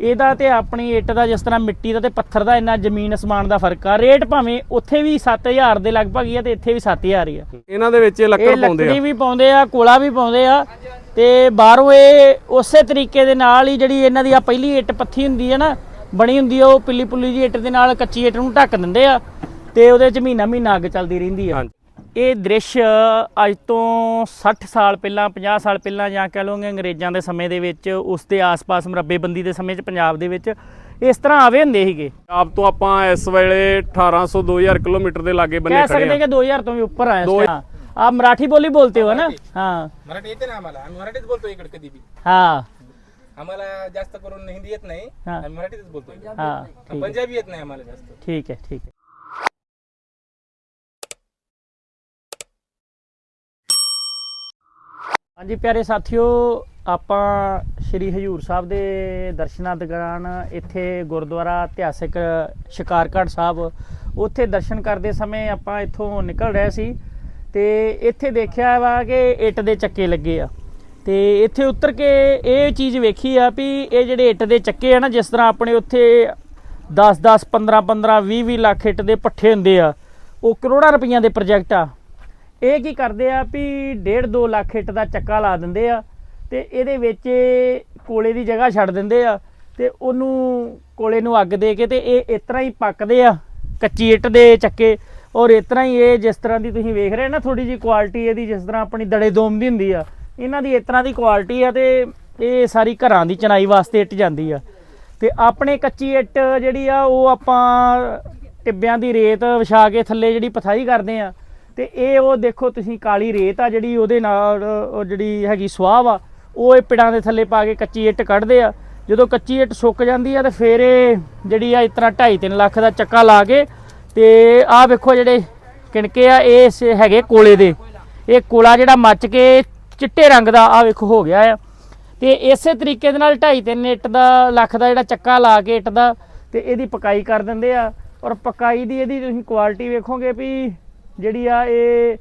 ਇਹਦਾ ਤੇ ਆਪਣੀ ਇੱਟ ਦਾ ਜਿਸ ਤਰ੍ਹਾਂ ਮਿੱਟੀ ਦਾ ਤੇ ਪੱਥਰ ਦਾ ਇੰਨਾ ਜ਼ਮੀਨ ਅਸਮਾਨ ਦਾ ਫ਼ਰਕ ਆ। ਰੇਟ ਭਾਵੇਂ ਉੱਥੇ ਵੀ 7000 ਦੇ ਲਗਭਗ ਹੀ ਆ ਤੇ ਇੱਥੇ ਵੀ 7000 ਹੀ ਆ। ਇਹਨਾਂ ਦੇ ਵਿੱਚ ਇਹ ਇਹ ਲੱਕੜ ਪਾਉਂਦੇ ਆ। ਵੀ ਪਾਉਂਦੇ ਆ ਕੋਲਾ ਵੀ ਪਾਉਂਦੇ ਆ ਤੇ ਬਾਹਰੋਂ ਇਹ ਉਸੇ ਤਰੀਕੇ ਦੇ ਨਾਲ ਹੀ ਜਿਹੜੀ ਇਹਨਾਂ ਦੀ ਆ ਪਹਿਲੀ ਇੱਟ ਪੱਥੀ ਹੁੰਦੀ ਹੈ ਨਾ ਬਣੀ ਹੁੰਦੀ ਆ ਉਹ ਪਿੱਲੀ ਪੁੱਲੀ ਜੀ ਇੱਟ ਦੇ ਨਾਲ ਕੱਚੀ ਇੱਟ ਨੂੰ ਢੱਕ ਦਿੰਦੇ ਆ ਤੇ ਉਹਦੇ ਚ ਮਹੀਨਾ ਮਹੀਨਾ ਅੱਗ ਚੱਲਦੀ ਰਹਿੰਦੀ ਆ। ਇਹ ਦ੍ਰਿਸ਼ ਅੱਜ ਤੋਂ 60 ਸਾਲ ਪਹਿਲਾਂ 50 ਸਾਲ ਪਹਿਲਾਂ ਜਾਂ ਕਹ ਲਓਗੇ ਅੰਗਰੇਜ਼ਾਂ ਦੇ ਸਮੇਂ ਦੇ ਵਿੱਚ ਉਸ ਦੇ ਆਸ-ਪਾਸ ਮਰੱਬੇਬੰਦੀ ਦੇ ਸਮੇਂ 'ਚ ਪੰਜਾਬ ਦੇ ਵਿੱਚ ਇਸ ਤਰ੍ਹਾਂ ਆਵੇ ਹੁੰਦੇ ਸੀਗੇ ਆਪ ਤੋਂ ਆਪਾਂ ਇਸ ਵੇਲੇ 1800 2000 ਕਿਲੋਮੀਟਰ ਦੇ ਲਾਗੇ ਬੰਨੇ ਕਹਿ ਖੜੇ ਸਕਦੇ ਆ कि 2000 तो भी ऊपर आए दो- हाँ आप मराठी बोली बोलते हो ना हाँ मराठी येते ना आम्हाला आम्ही मराठीच बोलतो इकडे कधी बी हाँ आम्हाला जास्त करून हिंदी येत नाही हा. आम्ही मराठीच बोलतो हाँ ठीक है पंजाबी येत नाही आम्हाला जास्त ठीक है ठीक है ਹਾਂਜੀ ਪਿਆਰੇ ਸਾਥੀਓ, ਆਪਾਂ ਸ਼੍ਰੀ ਹਜੂਰ ਸਾਹਿਬ ਦੇ ਦਰਸ਼ਨਾਂ ਦੌਰਾਨ ਇੱਥੇ ਗੁਰਦੁਆਰਾ ਇਤਿਹਾਸਿਕ ਸ਼ਿਕਾਰਗੜ੍ਹ ਸਾਹਿਬ, ਉੱਥੇ ਦਰਸ਼ਨ ਕਰਦੇ ਸਮੇਂ ਆਪਾਂ ਇੱਥੋਂ ਨਿਕਲ ਰਹੇ ਸੀ ਤੇ ਇੱਥੇ ਦੇਖਿਆ ਵਾ ਕਿ ਇੱਟ ਦੇ ਚੱਕੇ ਲੱਗੇ ਆ। ਤੇ ਇੱਥੇ ਉਤਰ ਕੇ ਇਹ ਚੀਜ਼ ਵੇਖੀ ਆ ਵੀ ਇਹ ਜਿਹੜੇ ਇੱਟ ਦੇ ਚੱਕੇ ਆ ਨਾ, ਜਿਸ ਤਰ੍ਹਾਂ ਆਪਣੇ ਉੱਥੇ 10 10 15 15 20 20 ਲੱਖ ਇੱਟ ਦੇ ਪੱਠੇ ਹੁੰਦੇ ਆ, ਉਹ ਕਰੋੜਾਂ ਰੁਪਈਆਂ ਦੇ ਪ੍ਰੋਜੈਕਟ ਆ। ਇਹ ਕੀ ਕਰਦੇ ਆ ਵੀ 1.5 2 ਲੱਖ ਇੱਟ ਦਾ ਚੱਕਾ ਲਾ ਦਿੰਦੇ ਆ ਤੇ ਇਹਦੇ ਵਿੱਚ ਕੋਲੇ ਦੀ ਜਗ੍ਹਾ ਛੱਡ ਦਿੰਦੇ ਆ ਤੇ ਉਹਨੂੰ ਕੋਲੇ ਨੂੰ ਅੱਗ ਦੇ ਕੇ ਤੇ ਇਹ ਇਸ ਤਰ੍ਹਾਂ ਹੀ ਪੱਕਦੇ ਆ ਕੱਚੀ ਇੱਟ ਦੇ ਚੱਕੇ। ਔਰ ਇਸ ਤਰ੍ਹਾਂ ਹੀ ਇਹ ਜਿਸ ਤਰ੍ਹਾਂ ਦੀ ਤੁਸੀਂ ਵੇਖ ਰਹੇ ਨਾ ਥੋੜੀ ਜੀ ਕੁਆਲਿਟੀ ਇਹਦੀ ਜਿਸ ਤਰ੍ਹਾਂ ਆਪਣੀ ਦੜੇ ਦੋਮ ਦੀ ਹੁੰਦੀ ਆ, ਇਹਨਾਂ ਦੀ ਇਸ ਤਰ੍ਹਾਂ ਦੀ ਕੁਆਲਿਟੀ ਆ ਤੇ ਇਹ ਸਾਰੀ ਘਰਾਂ ਦੀ ਚਣਾਈ ਵਾਸਤੇ ਇੱਟ ਜਾਂਦੀ ਆ। ਤੇ ਆਪਣੇ ਕੱਚੀ ਇੱਟ ਜਿਹੜੀ ਆ, ਉਹ ਆਪਾਂ ਟਿੱਬਿਆਂ ਦੀ ਰੇਤ ਵਿਛਾ ਕੇ ਥੱਲੇ ਜਿਹੜੀ ਪਥਾਈ ਕਰਦੇ ਆ ਤੇ ਇਹ ਉਹ ਦੇਖੋ ਤੁਸੀਂ ਕਾਲੀ ਰੇਤ ਆ ਜਿਹੜੀ ਉਹਦੇ ਨਾਲ, ਉਹ ਜਿਹੜੀ ਹੈਗੀ ਸੁਆਹ ਵਾ, ਉਹ ਇਹ ਪਿੜਾਂ ਦੇ ਥੱਲੇ ਪਾ ਕੇ ਕੱਚੀ ਇੱਟ ਕੱਢਦੇ ਆ। ਜਦੋਂ ਕੱਚੀ ਇੱਟ ਸੁੱਕ ਜਾਂਦੀ ਆ ਤੇ ਫਿਰ ਇਹ ਜਿਹੜੀ ਆ ਇਸ ਤਰ੍ਹਾਂ 2.5 ਲੱਖ ਦਾ ਚੱਕਾ ਲਾ ਕੇ ਤੇ ਆਹ ਵੇਖੋ ਜਿਹੜੇ ਕਿਣਕੇ ਆ, ਇਹ ਸ- ਹੈਗੇ ਕੋਲੇ ਦੇ। ਇਹ ਕੋਲਾ ਜਿਹੜਾ ਮੱਚ ਕੇ ਚਿੱਟੇ ਰੰਗ ਦਾ ਆ ਵੇਖੋ ਹੋ ਗਿਆ ਆ। ਤੇ ਇਸੇ ਤਰੀਕੇ ਦੇ ਨਾਲ 2.5 3 ਇੱਟ ਦਾ, ਲੱਖ ਦਾ ਜਿਹੜਾ ਚੱਕਾ ਲਾ ਕੇ ਇੱਟ ਦਾ ਤੇ ਇਹਦੀ ਪਕਾਈ ਕਰ ਦਿੰਦੇ ਆ। ਔਰ ਪਕਾਈ ਦੀ ਇਹਦੀ ਤੁਸੀਂ ਕੁਆਲਿਟੀ ਵੇਖੋਗੇ ਵੀ ਜਿਹੜੀ ਆ ਇਹ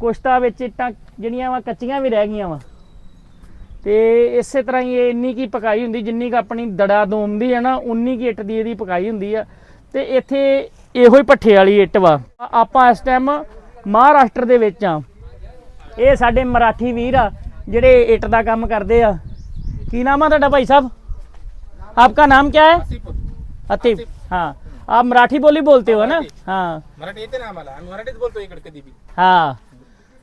ਕੁਸ਼ਤਾ ਵਿੱਚ ਇੱਟਾਂ ਜਿਹੜੀਆਂ ਵਾ, ਕੱਚੀਆਂ ਵੀ ਰਹਿ ਗਈਆਂ ਵਾ। ਤੇ ਇਸੇ ਤਰ੍ਹਾਂ ਹੀ ਇਹ ਇੰਨੀ ਕੀ ਪਕਾਈ ਹੁੰਦੀ, ਜਿੰਨੀ ਕਿ ਆਪਣੀ ਦੜਾ ਦੋਮਦੀ ਹੈ ਨਾ, ਉਨੀ ਕੀ ਇੱਟ ਦੀ ਇਹਦੀ ਪਕਾਈ ਹੁੰਦੀ ਆ। ਤੇ ਇੱਥੇ ਇਹੋ ਹੀ ਪੱਠੇ ਵਾਲੀ ਇੱਟ ਵਾ। ਆਪਾਂ ਇਸ ਟਾਈਮ ਮਹਾਰਾਸ਼ਟਰ ਦੇ ਵਿੱਚ ਆ। ਇਹ ਸਾਡੇ ਮਰਾਠੀ ਵੀਰ ਆ, ਜਿਹੜੇ ਇੱਟ ਦਾ ਕੰਮ ਕਰਦੇ ਆ। ਕੀ ਨਾਮ ਆ ਤੁਹਾਡਾ ਭਾਈ ਸਾਹਿਬ? ਆਪਕਾ ਨਾਮ ਕੀ ਹੈ? अतिफ हा। आप मराठी बोली बोलते हो ना? हा। मराठी येते ना आम्हाला. आम्ही मराठीच बोलतो इकडे कधी बी. हा।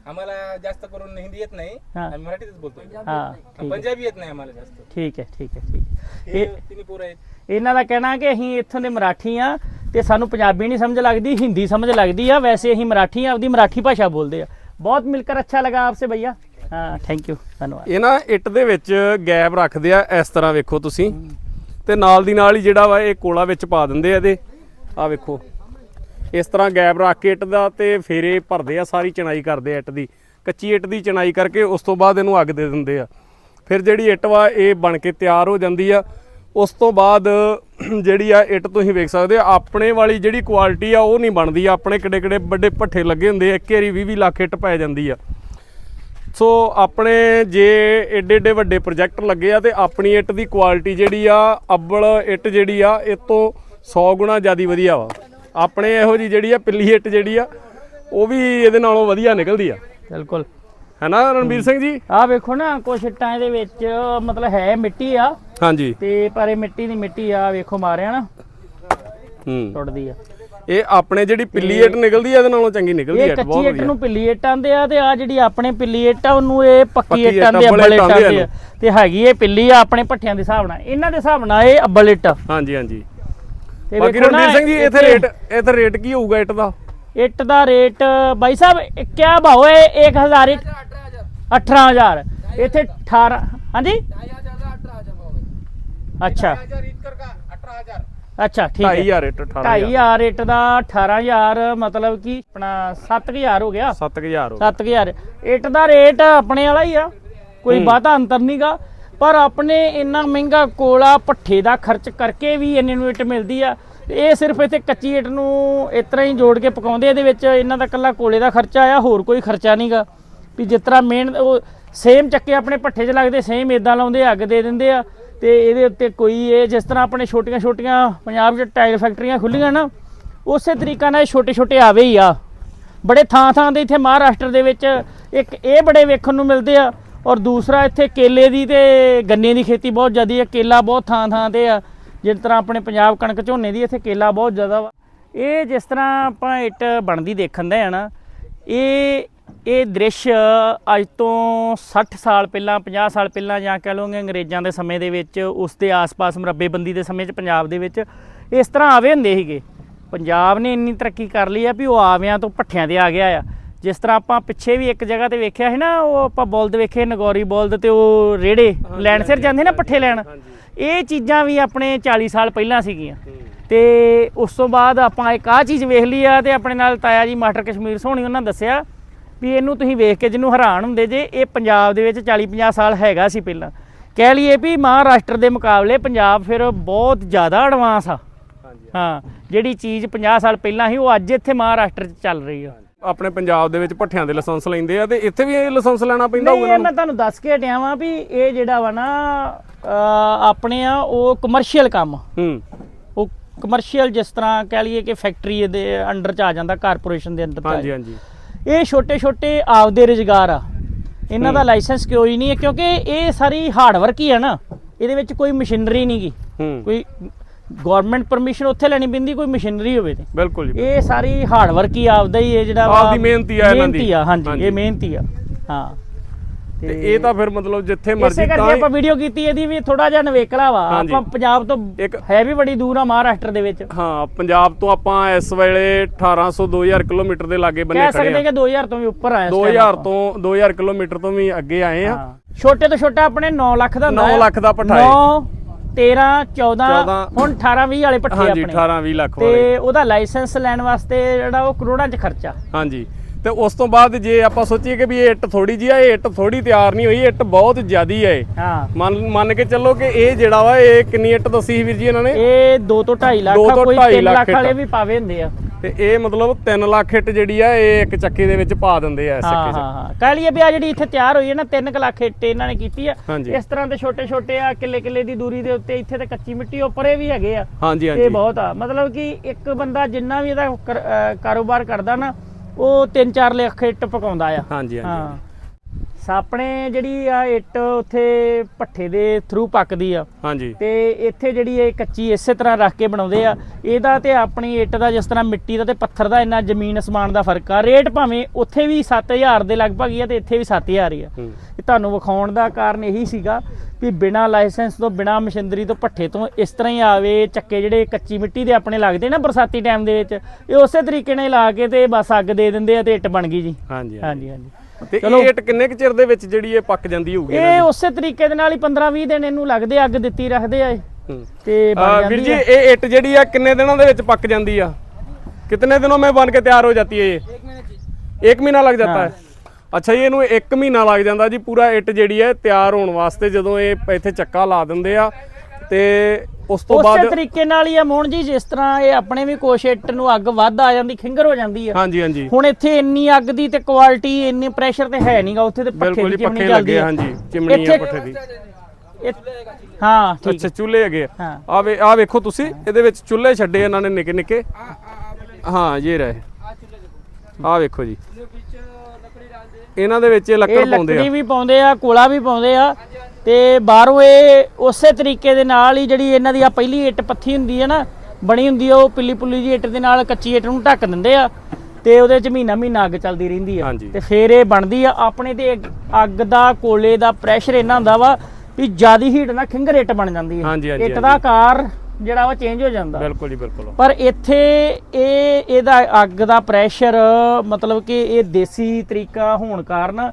आम्हाला जास्त करून हिंदी येत नाही. हा. आम्ही मराठीतच बोलतो हा ठीक आहे. पंजाबी येत नाही आम्हाला जास्त. ਠੀਕ ਹੈ ਠੀਕ ਹੈ ਠੀਕ ਹੈ ਇਹ- तिने पोरं आहेत. ਇਹਨਾਂ ਦਾ ਕਹਿਣਾ ਕਿ ਅਸੀਂ ਇੱਥੋਂ ਦੇ ਮਰਾਠੀ ਆ ਤੇ ਸਾਨੂੰ ਪੰਜਾਬੀ ਨਹੀਂ ਸਮਝ ਲੱਗਦੀ ਹਿੰਦੀ ਸਮਝ ਲੱਗਦੀ ਆ ਵੈਸੇ ਅਸੀਂ ਮਰਾਠੀ ਆ ਆਪਦੀ ਮਰਾਠੀ ਭਾਸ਼ਾ ਬੋਲਦੇ ਆ ਬਹੁਤ ਮਿਲਕਰ ਅੱਛਾ ਲਗਾ ਆਪਸੇ ਭਈਆ ਹਾਂ ਥੈਂਕ ਯੂ ਧੰਨਵਾਦ ਇਹ ਨਾ ਇੱਟ ਦੇ ਵਿੱਚ ਗੈਪ ਰੱਖਦੇ ਆ ਇਸ ਤਰ੍ਹਾਂ ਵੇਖੋ ਤੁਸੀਂ ਤੇ ਨਾਲ ਦੀ ਨਾਲ ਹੀ ਜਿਹੜਾ ਵਾ ਇਹ ਕੋਲਾ ਵਿੱਚ ਪਾ ਦਿੰਦੇ ਆ ਇਹਦੇ। ਆ ਵੇਖੋ। ਇਸ ਤਰ੍ਹਾਂ ਗੈਪ ਰੱਖ ਕੇ ਇੱਟ ਦਾ ਤੇ ਫੇਰੇ ਭਰਦੇ ਆ, ਸਾਰੀ ਚਣਾਈ ਕਰਦੇ ਆ ਇੱਟ ਦੀ। ਕੱਚੀ ਇੱਟ ਦੀ ਚਣਾਈ ਕਰਕੇ ਉਸ ਤੋਂ ਬਾਅਦ ਇਹਨੂੰ ਅੱਗ ਦੇ ਦਿੰਦੇ ਆ। ਫਿਰ ਜਿਹੜੀ ਇੱਟ ਵਾ, ਇਹ ਬਣ ਕੇ ਤਿਆਰ ਹੋ ਜਾਂਦੀ ਆ। ਉਸ ਤੋਂ ਬਾਅਦ ਜਿਹੜੀ ਆ ਇੱਟ ਤੁਸੀਂ ਵੇਖ ਸਕਦੇ ਆ, ਆਪਣੇ ਵਾਲੀ ਜਿਹੜੀ ਕੁਆਲਿਟੀ ਆ, ਉਹ ਨਹੀਂ ਬਣਦੀ। ਆਪਣੇ ਕਿੱਡੇ ਕਿੱਡੇ ਵੱਡੇ ਭੱਠੇ ਲੱਗੇ ਹੁੰਦੇ ਆ, ਇੱਕ ਵਾਰੀ 20 20 ਲੱਖ ਇੱਟ ਪੈ ਜਾਂਦੀ ਆ। ਸੋ ਆਪਣੇ ਜੇ ਏਡੇ ਏਡੇ ਵੱਡੇ ਪ੍ਰੋਜੈਕਟ ਲੱਗੇ ਆ ਤੇ ਆਪਣੀ ਇੱਟ ਦੀ ਕੁਆਲਿਟੀ ਜਿਹੜੀ ਆ ਅੱਬਲ ਇੱਟ ਜਿਹੜੀ ਆ ਇਹ ਤੋਂ 100 ਗੁਣਾ ਜ਼ਿਆਦਾ ਵਧੀਆ ਵਾ। ਆਪਣੇ ਇਹੋ ਜੀ ਜਿਹੜੀ ਆ ਪਿੱਲੀ ਇੱਟ ਜਿਹੜੀ ਆ ਉਹ ਵੀ ਇਹਦੇ ਨਾਲੋਂ ਵਧੀਆ ਨਿਕਲਦੀ ਆ। ਬਿਲਕੁਲ। ਹੈਨਾ ਰਣਬੀਰ ਸਿੰਘ ਜੀ? ਆ ਵੇਖੋ ਨਾ ਕੁਛ ਇੱਟਾਂ ਇਹਦੇ ਵਿੱਚ ਮਤਲਬ ਹੈ ਮਿੱਟੀ ਆ। ਹਾਂਜੀ। ਤੇ ਪਰ ਇਹ ਮਿੱਟੀ ਦੀ ਮਿੱਟੀ ਆ ਵੇਖੋ ਮਾਰਿਆ ਨਾ। ਹੂੰ। ਟੁੱਟਦੀ ਆ। ਇਹ ਆਪਣੇ ਜਿਹੜੀ ਪਿੱਲੀ ਇੱਟ ਨਿਕਲਦੀ ਆ ਇਹਦੇ ਨਾਲੋਂ ਚੰਗੀ ਨਿਕਲਦੀ ਆ ਇਹ ਇੱਟ ਬਹੁਤ ਕੱਚੀ ਇੱਟ ਵਧੀਆ ਨੂੰ ਪਿੱਲੀ ਇੱਟ ਆਂਦੇ ਆ ਤੇ ਆ ਜਿਹੜੀ ਆਪਣੇ ਪਿੱਲੀ ਇੱਟ ਆ ਉਹਨੂੰ ਇਹ ਪੱਕੀ ਪੱਕੀ ਇੱਟ ਇੱਟ, ਆਂਦੇ ਅੱਬਲ ਅੱਬਲ ਇੱਟ ਇੱਟ ਆਂਦੇ ਆਂਦੇ ਆ ਤੇ ਹੈਗੀ ਇਹ ਪਿੱਲੀ ਆ ਆਪਣੇ ਭੱਠਿਆਂ ਦੇ ਹਿਸਾਬ ਨਾਲ ਇਹਨਾਂ ਦੇ ਹਿਸਾਬ ਨਾਲ ਇਹ ਅੱਬਲ ਇੱਟ ਆ। ਹਾਂਜੀ ਹਾਂਜੀ ਤੇ ਬਾਕੀ ਵੇਖੋ ਨਾ ਰਣਬੀਰ ਸਿੰਘ ਜੀ ਇੱਥੇ ਇੱਥੇ ਰੇਟ ਇੱਥੇ ਰੇਟ ਕੀ ਹੋਊਗਾ ਇੱਟ ਦਾ ਇੱਟ ਦਾ ਰੇਟ ਬਾਈ ਸਾਹਿਬ ਇਹ ਕਿਆ ਭਾਅ ਹੈ 1000 ਇੱਟ 18000 ਇੱਥੇ 18 ਹਾਂਜੀ ਅੱਛਾ हजार इतकर का अठरा हजार ਅੱਛਾ ਠੀਕ ਹੈ। 2500 ਇੱਟ 18000 25000 ਇੱਟ ਦਾ 18000 ਮਤਲਬ ਕਿ ਆਪਣਾ 7000 ਹੋ ਗਿਆ? 7000 7000 ਇੱਟ ਦਾ ਰੇਟ ਆਪਣੇ ਵਾਲਾ ਹੀ ਆ। ਕੋਈ ਬਹੁਤਾ ਅੰਤਰ ਨਹੀਂਗਾ ਪਰ ਆਪਣੇ ਇੰਨਾ ਮਹਿੰਗਾ ਕੋਲਾ ਪੱਠੇ ਦਾ ਖਰਚ ਕਰਕੇ ਵੀ ਇੰਨੇ ਨੂੰ ਇੱਟ ਮਿਲਦੀ ਆ। ਇਹ ਸਿਰਫ ਇੱਥੇ ਕੱਚੀ ਇੱਟ ਨੂੰ ਇਸ ਤਰ੍ਹਾਂ ਹੀ ਜੋੜ ਕੇ ਪਕਾਉਂਦੇ ਇਹਦੇ ਵਿੱਚ ਇਹਨਾਂ ਦਾ ਕੱਲਾ ਕੋਲੇ ਦਾ ਖਰਚਾ ਆ ਹੋਰ ਕੋਈ ਖਰਚਾ ਨਹੀਂਗਾ ਵੀ ਜਿਸ ਤਰ੍ਹਾਂ ਮੇਨ ਉਹ ਸੇਮ ਚੱਕੇ ਆਪਣੇ ਪੱਠੇ 'ਚ ਲੱਗਦੇ ਸੇਮ ਇਦਾਂ ਲਾਉਂਦੇ ਅੱਗ ਦੇ ਦਿੰਦੇ ਆ। ਤੇ ਇਹਦੇ ਉੱਤੇ ਕੋਈ ਇਹ ਜਿਸ ਤਰ੍ਹਾਂ ਆਪਣੇ ਛੋਟੀਆਂ ਛੋਟੀਆਂ ਪੰਜਾਬ 'ਚ ਟਾਇਰ ਫੈਕਟਰੀਆਂ ਖੁੱਲੀਆਂ ਨਾ, ਉਸੇ ਤਰੀਕਾ ਨਾਲ ਇਹ ਛੋਟੇ ਛੋਟੇ ਆਵੇ ਹੀ ਆ। ਬੜੇ ਥਾਂ ਥਾਂ ਦੇ ਇੱਥੇ ਮਹਾਰਾਸ਼ਟਰ ਦੇ ਵਿੱਚ ਇੱਕ ਇਹ ਬੜੇ ਵੇਖਣ ਨੂੰ ਮਿਲਦੇ ਆ ਔਰ ਦੂਸਰਾ ਇੱਥੇ ਕੇਲੇ ਦੀ ਤੇ ਗੰਨੇ ਦੀ ਖੇਤੀ ਬਹੁਤ ਜ਼ਿਆਦੀ ਹੈ ਕੇਲਾ ਬਹੁਤ ਥਾਂ ਥਾਂ ਤੇ ਆ। ਜਿਸ ਤਰ੍ਹਾਂ ਆਪਣੇ ਪੰਜਾਬ ਕਣਕ ਝੋਨੇ ਦੀ ਇੱਥੇ ਕੇਲਾ ਬਹੁਤ ਜ਼ਿਆਦਾ ਵਾ। ਇਹ ਜਿਸ ਤਰ੍ਹਾਂ ਆਪਾਂ ਇੱਟ ਬਣਦੀ ਦੇਖਣ ਦੇ ਆ ਨਾ, ਇਹ ਇਹ ਦ੍ਰਿਸ਼ ਅੱਜ ਤੋਂ 60 ਸਾਲ ਪਹਿਲਾਂ 50 ਸਾਲ ਪਹਿਲਾਂ ਜਾਂ ਕਹ ਲਓਗੇ ਅੰਗਰੇਜ਼ਾਂ ਦੇ ਸਮੇਂ ਦੇ ਵਿੱਚ ਉਸ ਦੇ ਆਸ-ਪਾਸ ਮਰੱਬੇਬੰਦੀ ਦੇ ਸਮੇਂ 'ਚ ਪੰਜਾਬ ਦੇ ਵਿੱਚ ਇਸ ਤਰ੍ਹਾਂ ਆਵੇ ਹੁੰਦੇ ਸੀਗੇ। ਪੰਜਾਬ ਨੇ ਇੰਨੀ ਤਰੱਕੀ ਕਰ ਲਈ ਆ ਵੀ ਉਹ ਆਵਿਆਂ ਤੋਂ ਪੱਠਿਆਂ ਤੇ ਆ ਗਿਆ ਆ। ਜਿਸ ਤਰ੍ਹਾਂ ਆਪਾਂ ਪਿੱਛੇ ਵੀ ਇੱਕ ਜਗ੍ਹਾ ਤੇ ਵੇਖਿਆ ਸੀ ਨਾ ਉਹ ਆਪਾਂ ਬਲਦ ਵੇਖੇ ਨਗੌਰੀ ਬਲਦ ਤੇ ਉਹ ਰੇੜੇ ਲੈਣ ਸਿਰ ਜਾਂਦੇ ਨਾ ਪੱਠੇ ਲੈਣ। ਇਹ ਚੀਜ਼ਾਂ ਵੀ ਆਪਣੇ 40 ਸਾਲ ਪਹਿਲਾਂ ਸੀਗੀਆਂ। ਤੇ ਉਸ ਤੋਂ ਬਾਅਦ ਆਪਾਂ ਇੱਕ ਆਹ ਚੀਜ਼ ਵੇਖ ਲਈ ਆ ਤੇ ਆਪਣੇ ਨਾਲ ਤਾਇਆ ਜੀ ਮਾਸਟਰ ਕਸ਼ਮੀਰ ਸੋਹਣੀ ਉਹਨਾਂ ਦੱਸਿਆ ਵੀ ਇਹਨੂੰ ਤੁਸੀਂ ਵੇਖ ਕੇ ਜਿਹਨੂੰ ਹੈਰਾਨ ਹੁੰਦੇ ਜੇ ਇਹ ਪੰਜਾਬ ਦੇ ਵਿੱਚ 40 50 ਸਾਲ ਹੈਗਾ ਸੀ ਪਹਿਲਾਂ। ਕਹਿ ਲਈਏ ਵੀ ਮਹਾਰਾਸ਼ਟਰ ਦੇ ਮੁਕਾਬਲੇ ਪੰਜਾਬ ਫਿਰ ਬਹੁਤ ਜ਼ਿਆਦਾ ਐਡਵਾਂਸ ਆ। ਹਾਂ ਜਿਹੜੀ ਚੀਜ਼ 50 ਸਾਲ ਪਹਿਲਾਂ ਸੀ ਉਹ ਅੱਜ ਇੱਥੇ ਮਹਾਰਾਸ਼ਟਰ 'ਚ ਚੱਲ ਰਹੀ ਆ। ਆਪਣੇ ਪੰਜਾਬ ਦੇ ਵਿੱਚ ਭੱਠਿਆਂ ਦੇ ਲਾਇਸੈਂਸ ਲੈਂਦੇ ਆ ਤੇ ਇੱਥੇ ਵੀ ਇਹ ਲਾਇਸੈਂਸ ਲੈਣਾ ਪੈਂਦਾ ਹੋਊਗਾ ਮੈਂ ਤੁਹਾਨੂੰ ਦੱਸ ਕੇ ਹਟਿਆ ਵਾਂ ਵੀ ਇਹ ਜਿਹੜਾ ਵਾ ਨਾ ਆਪਣੇ ਆ ਉਹ ਕਮਰਸ਼ੀਅਲ ਕੰਮ। ਹੂੰ। ਉਹ ਕਮਰਸ਼ੀਅਲ ਜਿਸ ਤਰ੍ਹਾਂ ਕਹਿ ਲਈਏ ਕਿ ਫੈਕਟਰੀ ਦੇ ਅੰਡਰ ਚ ਆ ਜਾਂਦਾ ਕਾਰਪੋਰੇਸ਼ਨ ਦੇ ਅੰਡਰ ਚ ਆ ਹਾਂਜੀ। ਹਾਂਜੀ। ਇਹ ਛੋਟੇ ਛੋਟੇ ਆਪਦੇ ਰੁਜ਼ਗਾਰ ਆ। ਇਹਨਾਂ ਦਾ ਲਾਇਸੈਂਸ ਕਿਉਂ ਹੀ ਨਹੀਂ ਹੈ ਕਿਉਂਕਿ ਇਹ ਸਾਰੀ ਹਾਰਡ ਵਰਕ ਹੀ ਹੈ ਨਾ। ਇਹਦੇ ਵਿੱਚ ਕੋਈ ਮਸ਼ੀਨਰੀ ਨਹੀਂ ਗੀ। ਹੂੰ। ਕੋਈ ਗਵਰਨਮੈਂਟ ਪਰਮਿਸ਼ਨ ਉੱਥੇ ਲੈਣੀ ਪੈਂਦੀ ਕੋਈ ਮਸ਼ੀਨਰੀ ਹੋਵੇ ਤੇ। ਬਿਲਕੁਲ ਜੀ ਇਹ ਸਾਰੀ ਹਾਰਡ ਵਰਕ ਹੀ ਆਪਦਾ ਹੀ ਹੈ ਜਿਹੜਾ ਆਪਦੀ ਮਿਹਨਤੀ ਆ ਇਹਨਾਂ ਦੀ। ਮਿਹਨਤੀ ਆ ਹਾਂਜੀ। ਇਹ ਮਿਹਨਤੀ ਆ। ਹਾਂ। ਤੇ ਇਹ ਤਾਂ ਫਿਰ ਮਤਲਬ ਜਿੱਥੇ ਇਸੇ ਮਰਜ਼ੀ ਕਰਕੇ ਤਾਂ ਆਪਾਂ ਵੀਡੀਓ ਕੀਤੀ ਇਹਦੀ ਵੀ ਥੋੜਾ ਜਿਹਾ ਨਵੇਕਲਾ ਵਾ ਹਾਂਜੀ। ਆਪਾਂ ਪੰਜਾਬ ਤੋਂ ਇੱਕ- ਹੈ ਵੀ ਬੜੀ ਦੂਰ ਆ ਮਹਾਰਾਸ਼ਟਰ ਦੇ ਵਿੱਚ ਹਾਂ ਪੰਜਾਬ ਤੋਂ ਆਪਾਂ ਇਸ ਵੇਲੇ 1800 2000 ਕਿਲੋਮੀਟਰ ਦੇ ਲਾਗੇ ਬੰਨੇ ਕਹਿ ਖੜੇ ਸਕਦੇ ਕਿ 2000 ਤੋਂ ਵੀ ਉੱਪਰ ਆ ਇਸ time 2000 ਆਪਾਂ। ਤੋਂ 2000 ਕਿਲੋਮੀਟਰ ਤੋਂ ਵੀ ਅੱਗੇ ਆਏ ਆ ਹਾਂ। ਛੋਟੇ ਤੋਂ ਛੋਟਾ ਆਪਣੇ 9 ਲੱਖ ਦਾ ਹੁੰਦਾ 9 ਹੈ। ਲੱਖ ਦਾ ਭੱਠਾ ਹੈ। 9 13 14 14 ਹੁਣ 18 20 ਵਾਲੇ ਪੱਠੇ ਹਾਂਜੀ ਆਪਣੇ 18 20 ਲੱਖ ਵਾਲੇ ਤੇ ਉਹਦਾ ਲਾਇਸੈਂਸ ਲੈਣ ਵਾਸਤੇ ਜਿਹੜਾ ਉਹ ਕਰੋੜਾਂ 'ਚ ਖਰਚਾ ਹਾਂਜੀ ਤੇ ਉਸ ਤੋਂ ਬਾਅਦ ਜੇ ਆਪਾਂ ਸੋਚੀਏ ਕਿ ਵੀ ਇਹ ਇੱਟ ਥੋੜੀ ਜਿਹੀ ਆ ਇਹ ਇੱਟ ਥੋੜੀ ਤਿਆਰ ਨਹੀਂ ਹੋਈ ਇੱਟ ਬਹੁਤ ਜ਼ਿਆਦੀ ਹੈ ਇਹ। ਹਾਂ। ਮੰਨ ਮੰਨ ਕੇ ਚੱਲੋ ਕਿ ਇਹ ਜਿਹੜਾ ਵਾ ਇਹ ਕਿੰਨੀ ਇੱਟ ਦੱਸੀ ਸੀ ਵੀਰ ਜੀ ਇਹਨਾਂ ਨੇ? ਇਹ 2 ਤੋਂ 2.5 ਲੱਖ ਦੋ ਆ, ਤੋਂ ਕੋਈ ਢਾਈ 3 ਲੱਖ ਲੱਖ ਵਾਲੇ। ਵੀ ਪਾਵੇ ਹੁੰਦੇ ਆ। ਤੇ ਇਹ ਮਤਲਬ 3 ਲੱਖ ਇੱਟ ਜਿਹੜੀ ਆ ਇਹ ਇੱਕ ਚੱਕੇ ਦੇ ਵਿੱਚ ਪਾ ਦਿੰਦੇ ਆ ਇਸ ਹਾਂ ਚੱਕੇ 'ਚ। ਹਾਂ। ਹਾਂ ਕਹਿ ਲਈਏ ਵੀ ਆ ਜਿਹੜੀ ਇੱਥੇ ਤਿਆਰ ਹੋਈ ਹੈ ਨਾ 3 ਲੱਖ ਇੱਟ ਇਹਨਾਂ ਨੇ ਕੀਤੀ ਆ। ਹਾਂਜੀ। ਇਸ ਤਰ੍ਹਾਂ ਦੇ ਛੋਟੇ ਛੋਟੇ ਆ ਕਿੱਲੇ ਕਿੱਲੇ ਦੀ ਦੂਰੀ ਦੇ ਉੱਤੇ ਇੱਥੇ ਤੇ ਕੱਚੀ ਮਿੱਟੀ ਉੱਪਰੇ ਵੀ ਹੈਗੇ ਆ। ਹਾਂਜੀ ਇਹ ਹਾਂਜੀ। ਬਹੁਤ ਆ। ਮਤਲਬ ਕਿ ਇੱਕ ਬੰਦਾ ਜਿੰਨਾ ਵੀ ਇਹਦਾ ਕਰ- ਅਹ ਕਾਰੋਬਾਰ ਕਰਦਾ ਨਾ ਉਹ 3-4 ਲੱਖ ਇੱਟ ਪਕਾਉਂਦਾ ਆ। ਹਾਂਜੀ ਹਾਂਜੀ। ਸਾਪਣੇ ਜਿਹੜੀ ਆ ਇੱਟ ਉੱਥੇ ਪੱਠੇ ਦੇ ਥਰੂ ਪੱਕਦੀ ਆ। ਹਾਂਜੀ। ਤੇ ਇੱਥੇ ਜਿਹੜੀ ਇਹ ਕੱਚੀ ਇਸੇ ਤਰ੍ਹਾਂ ਰੱਖ ਕੇ ਬਣਾਉਂਦੇ ਆ। ਇਹਦਾ ਤੇ ਆਪਣੀ ਇੱਟ ਦਾ ਜਿਸ ਤਰ੍ਹਾਂ ਮਿੱਟੀ ਦਾ ਤੇ ਪੱਥਰ ਦਾ ਇੰਨਾ ਜ਼ਮੀਨ ਅਸਮਾਨ ਦਾ ਫ਼ਰਕ ਆ। ਰੇਟ ਭਾਵੇਂ ਉੱਥੇ ਵੀ 7000 ਦੇ ਲਗਭਗ ਹੀ ਆ ਤੇ ਇੱਥੇ ਵੀ 7000 ਹੀ ਆ। ਇਹ ਤੁਹਾਨੂੰ ਵਿਖਾਉਣ ਦਾ ਕਾਰਨ ਇਹੀ ਸੀਗਾ ਵੀ ਬਿਨਾ ਲਾਇਸੈਂਸ ਤੋਂ ਬਿਨਾ ਮਸ਼ੀਨਰੀ ਤੋਂ ਭੱਠੇ ਤੋਂ ਇਸ ਤਰ੍ਹਾਂ ਹੀ ਆਵੇ ਚੱਕੇ ਜਿਹੜੇ ਕੱਚੀ ਮਿੱਟੀ ਦੇ ਆਪਣੇ ਲੱਗਦੇ ਨਾ ਬਰਸਾਤੀ ਟਾਈਮ ਦੇ ਵਿੱਚ ਇਹ ਉਸੇ ਤਰੀਕੇ ਨਾਲ ਲਾ ਕੇ ਤੇ ਬਸ ਅੱਗ ਦੇ ਦਿੰਦੇ ਆ ਤੇ ਇੱਟ ਬਣ ਗਈ ਜੀ। ਹਾਂਜੀ। ਹਾਂਜੀ ਹਾਂਜੀ। ਤੇ ਇਹ ਕਿੰਨੇ ਕੁ ਚਿਰ ਦੇ ਵਿੱਚ ਜਿਹੜੀ ਇਹ ਪੱਕ ਜਾਂਦੀ ਹੋਊਗੀ ਇਹ ਉਸੇ ਤਰੀਕੇ ਦੇ ਨਾਲ ਹੀ 15-20 ਦਿਨ ਇਹਨੂੰ ਲੱਗਦੇ ਅੱਗ ਦਿੱਤੀ ਰੱਖਦੇ ਆ ਇਹ। ਤੇ ਵੀਰ ਜੀ ਇਹ ਇੱਟ ਜਿਹੜੀ ਆ ਕਿੰਨੇ ਦਿਨਾਂ ਦੇ ਵਿੱਚ ਪੱਕ ਜਾਂਦੀ ਆ? ਕਿਤਨੇ ਦਿਨੋਂ ਮੈਂ ਬਣ ਕੇ ਤਿਆਰ ਹੋ ਜਾਂਦੀ ਹੈ ਇਹ? 1 ਮਹੀਨਾ ਲੱਗ ਜਾਂਦਾ ਹੈ। ਅੱਛਾ ਜੀ ਇਹਨੂੰ 1 ਮਹੀਨਾ ਲੱਗ ਜਾਂਦਾ ਜੀ ਪੂਰਾ ਇੱਟ ਜਿਹੜੀ ਹੈ ਤਿਆਰ ਹੋਣ ਵਾਸਤੇ ਜਦੋਂ ਇਹ ਇੱਥੇ ਚੱਕਾ ਲਾ ਦਿੰਦੇ ਆ। ਤੇ ਉਸ ਤੋਂ ਉਸੇ ਬਾਅਦ ਤਰੀਕੇ ਨਾਲ ਹੀ ਆ ਮੋਹਨ ਜੀ ਜਿਸ ਤਰ੍ਹਾਂ ਇਹ ਆਪਣੇ ਵੀ ਕੁਛ ਇੱਟ ਨੂੰ ਅੱਗ ਵੱਧ ਆ ਜਾਂਦੀ ਖਿੰਗਰ ਹੋ ਜਾਂਦੀ ਆ। ਹਾਂਜੀ ਹਾਂਜੀ। ਹੁਣ ਇੱਥੇ ਇੰਨੀ ਅੱਗ ਦੀ ਤੇ ਕੁਆਲਿਟੀ ਇੰਨੀ ਪ੍ਰੈਸ਼ਰ ਤੇ ਹੈ ਨਹੀਂਗਾ ਉੱਥੇ ਤੇ ਪੱਖੇ ਬਿਲਕੁਲ ਦੀ ਜੀ ਚਿਮਨੀ ਪੱਖੇ ਚੱਲਦੀ ਲੱਗੇ ਆ। ਹਾਂਜੀ ਚਿਮਨੀ ਆ ਇੱਥੇ- ਪੱਠੇ ਦੀ। ਇਹ- ਹਾਂ ਠੀਕ। ਅੱਛਾ ਚੁੱਲ੍ਹੇ ਹੈਗੇ ਹਾਂ। ਆ ਵੇ ਆ ਵੇਖੋ ਤੁਸੀਂ ਇਹਦੇ ਵਿੱਚ ਚੁੱਲ੍ਹੇ ਛੱਡੇ ਇਹਨਾਂ ਨੇ ਨਿੱਕੇ ਨਿੱਕੇ। ਹਾਂ ਇਹ ਰਹੇ। ਆ ਵੇਖੋ ਜੀ। ਇਹਨਾਂ ਦੇ ਵਿੱਚ ਇਹ ਲੱਕੜ ਇਹ ਪਾਉਂਦੇ ਲੱਕੜੀ ਆ ਵੀ ਪਾਉਂਦੇ ਆ ਕੋਲਾ ਵੀ ਪਾਉਂਦੇ ਆ। ਤੇ ਬਾਹਰੋਂ ਇਹ ਉਸੇ ਤਰੀਕੇ ਦੇ ਨਾਲ ਹੀ ਜਿਹੜੀ ਇਹਨਾਂ ਦੀ ਆ ਪਹਿਲੀ ਇੱਟ ਪੱਥੀ ਹੁੰਦੀ ਹੈ ਨਾ ਬਣੀ ਹੁੰਦੀ ਆ ਉਹ ਪਿੱਲੀ ਪੁੱਲੀ ਦੀ ਇੱਟ ਦੇ ਨਾਲ ਕੱਚੀ ਇੱਟ ਨੂੰ ਢੱਕ ਦਿੰਦੇ ਆ ਤੇ ਉਹਦੇ ਚ ਮਹੀਨਾ ਮਹੀਨਾ ਅੱਗ ਚੱਲਦੀ ਰਹਿੰਦੀ ਆ। ਤੇ ਫੇਰ ਇਹ ਬਣਦੀ ਆ ਆਪਣੇ ਤੇ ਅੱਗ- ਦਾ ਕੋਲੇ ਦਾ ਪ੍ਰੈਸ਼ਰ ਇੰਨਾ ਹੁੰਦਾ ਵਾ ਵੀ ਜਿਆਦੀ ਹੀਟ ਨਾਲ ਖਿੰਗਰ ਇੱਟ ਬਣ ਜਾਂਦੀ ਹੈ ਇੱਟ ਦਾ ਆਕਾਰ ਜਿਹੜਾ ਵਾ ਚੇਂਜ ਹੋ ਜਾਂਦਾ। ਬਿਲਕੁਲ ਜੀ ਬਿਲਕੁਲ। ਪਰ ਇੱਥੇ ਇਹ ਇਹਦਾ ਅੱਗ ਦਾ ਪ੍ਰੈਸ਼ਰ ਮਤਲਬ ਕਿ ਇਹ ਦੇਸੀ ਤਰੀਕਾ ਹੋਣ ਕਾਰਨ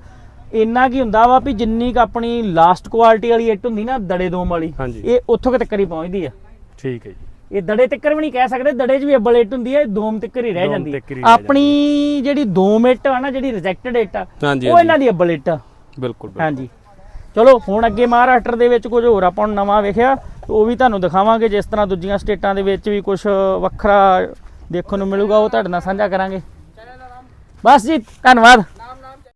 ਇੰਨਾ ਕੀ ਹੁੰਦਾ ਵਾ ਵੀ ਜਿੰਨੀ ਕੁ ਆਪਣੀ ਲਾਸਟ ਕੁਆਲਿਟੀ ਵਾਲੀ ਇੱਟ ਹੁੰਦੀ ਨਾ ਦੜੇ ਦੋਮ ਵਾਲੀ ਹਾਂਜੀ। ਇਹ ਉੱਥੋਂ ਤੱਕ ਹੀ ਪਹੁੰਚਦੀ ਆ। ਠੀਕ ਹੈ ਜੀ। ਇਹ ਦੜੇ ਤੱਕਰ ਵੀ ਨਹੀਂ ਕਹਿ ਸਕਦੇ ਦੜੇ 'ਚ ਵੀ ਅੱਬਲ ਇੱਟ ਹੁੰਦੀ ਹੈ ਦੋਮ ਤੱਕਰ ਹੀ ਰਹਿ ਦੋਮ ਜਾਂਦੀ ਤੱਕਰ ਹੀ ਰਹਿ ਆਪਣੀ ਜਿਹੜੀ ਦੋਮ ਇੱਟ ਆ ਨਾ ਜਿਹੜੀ ਰਿਜੈਕਟਡ ਇੱਟ ਆ ਹਾਂਜੀ, ਉਹ ਹਾਂਜੀ। ਇਹਨਾਂ ਦੀ ਅੱਬਲ ਇੱਟ ਆ। ਬਿਲਕੁਲ ਬਿਲਕੁਲ। ਹਾਂਜੀ। ਚਲੋ ਹੁਣ ਅੱਗੇ ਮਹਾਰਾਸ਼ਟਰ ਦੇ ਵਿੱਚ ਕੁਝ ਹੋਰ ਆਪਾਂ ਨੂੰ ਨਵਾਂ ਵੇਖਿਆ ਤੇ ਉਹ ਵੀ ਤੁਹਾਨੂੰ ਦਿਖਾਵਾਂਗੇ ਜਿਸ ਤਰ੍ਹਾਂ ਦੂਜੀਆਂ ਸਟੇਟਾਂ ਦੇ ਵਿੱਚ ਵੀ ਕੁਝ ਵੱਖਰਾ ਦੇਖਣ ਨੂੰ ਮਿਲੂਗਾ ਉਹ ਤੁਹਾਡੇ ਨਾਲ ਸਾਂਝਾ ਕਰਾਂਗੇ। ਬਸ ਜੀ ਧੰਨਵਾਦ।